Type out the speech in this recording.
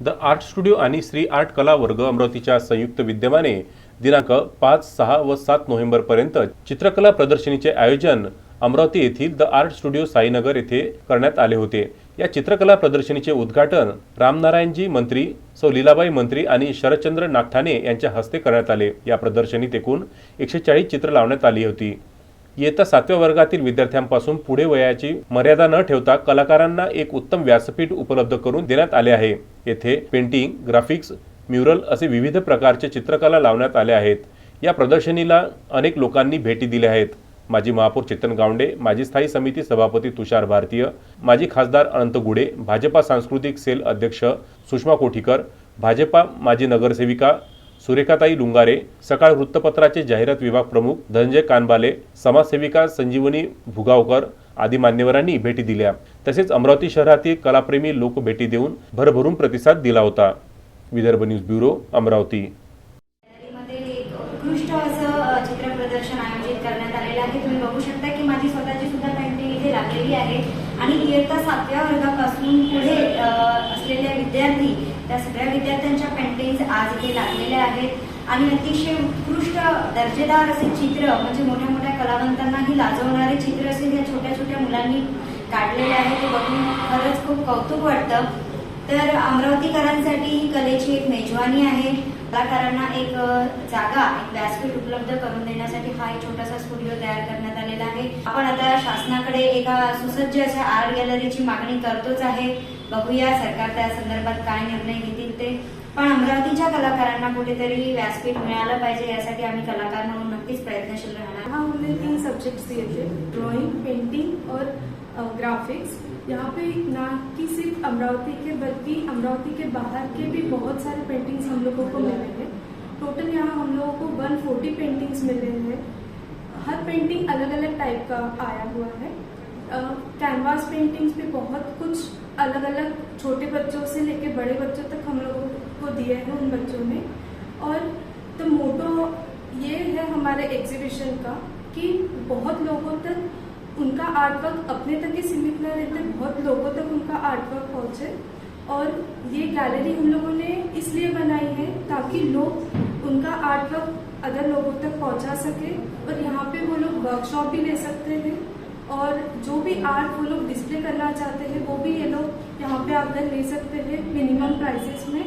The art studio आणि Shri art कला वर्ग अमरावतीच्या संयुक्त विद्यमाने दिनांक पाच सहा व सात नोव्हेंबरपर्यंत चित्रकला प्रदर्शनीचे आयोजन अमरावती येथील द आर्ट स्टुडिओ साईनगर येथे करण्यात आले होते. या चित्रकला प्रदर्शनीचे उद्घाटन रामनारायणजी मंत्री सौ लीलाबाई मंत्री आणि शरदचंद्र नागठाणे यांच्या हस्ते करण्यात आले. या प्रदर्शनीत एकूण एकशे चाळीस चित्र लावण्यात आली होती. इयत्ता सातव्या वर्गातील विद्यार्थ्यांपासून पुढे वयाची मर्यादा न ठेवता कलाकारांना एक उत्तम व्यासपीठ उपलब्ध करून देण्यात आले आहे. येथे पेंटिंग ग्राफिक्स म्युरल असे विविध प्रकारचे चित्रकला लावण्यात आले आहेत. या प्रदर्शनीला अनेक लोकांनी भेटी दिल्या आहेत. माजी महापौर चेतन गावंडे माजी स्थायी समिती सभापती तुषार भारतीय माजी खासदार अनंत गुडे भाजपा सांस्कृतिक सेल अध्यक्ष सुषमा कोठीकर भाजपा माजी नगरसेविका सुरेखाताई लुंगारे सकाळ वृत्तपत्राचे जाहिरात विभाग प्रमुख धनंजय कानबाले समाजसेविका संजीवनी भुगावकर आदी मान्यवरांनी भेटी दिल्या. तसेच अमरावती शहरातील कलाप्रेमी लोक भेटी देऊन भरभरून प्रतिसाद दिला होता. Vidarbha news bureau Amravati. उत्कृष्ट असं चित्र प्रदर्शन आयोजित करण्यात आलेलं आहे. तुम्ही बघू शकता की माझी स्वतःची सुद्धा पेंटिंग इथे लागलेली आहे. आणि इयत्ता सातव्या वर्गापासून पुढे त्या सगळ्या विद्यार्थ्यांच्या पेंटिंग्स आज इथे लागलेल्या आहेत. आणि अतिशय उत्कृष्ट दर्जेदार असे चित्र म्हणजे मोठ्या मोठ्या कलावंतांनाही लाजवणारे चित्र असे या छोट्या छोट्या मुलांनी काढलेले आहे ते बघून खरंच खूप कौतुक वाटतं. तर अमरावतीकरांसाठी ही कलेची एक मेजवानी आहे. कलाकारांना एक जागा एक व्यासपीठ उपलब्ध करून देण्यासाठी हा एक छोटासा स्टुडिओ तयार करण्यात आलेला आहे. आपण आता शासनाकडे एका सुसज्ज अशा आर्ट गॅलरीची मागणी करतोच आहे. बघूया सरकार त्या संदर्भात काय निर्णय घेतील ते. पण अमरावतीच्या कलाकारांना कुठेतरी व्यासपीठ मिळालं पाहिजे यासाठी आम्ही कलाकार म्हणून नक्कीच प्रयत्नशील राहणार. यहाँ हमने तीन सब्जेक्ट्स दिए थे ड्राइंग पेंटिंग और ग्राफिक्स यहाँ पे ना कि सिर्फ अमरावती के बल्कि अमरावती के बाहर के भी बहुत सारे पेंटिंग्स हम लोगों को मिले हैं। टोटल यहाँ हम लोगों को 140 पेंटिंग्स मिले हैं। हर पेंटिंग अलग अलग टाइप का आया हुआ है। कैनवास पेंटिंग्स भी बहुत कुछ अलग अलग छोटे बच्चों से लेके बड़े बच्चों तक हम लोगों को दिए हैं उन बच्चों ने और तो मोटो ये है हमारे एग्जीबिशन का कि बहुत लोगों तक उनका आर्ट वर्क अपने तक ही सीमित न रहते, बहुत लोगों तक उनका आर्ट वर्क पहुँचे। और ये गैलरी हम लोगों ने इसलिए बनाई है ताकि लोग उनका आर्ट वर्क अदर लोगों तक पहुँचा सके और यहाँ पे वो लोग वर्कशॉप भी ले सकते हैं। और जो भी आर्ट वो लोग डिस्प्ले करना चाहते हैं वो भी ये लोग यहाँ पे आकर ले सकते हैं मिनिमम प्राइसेस में।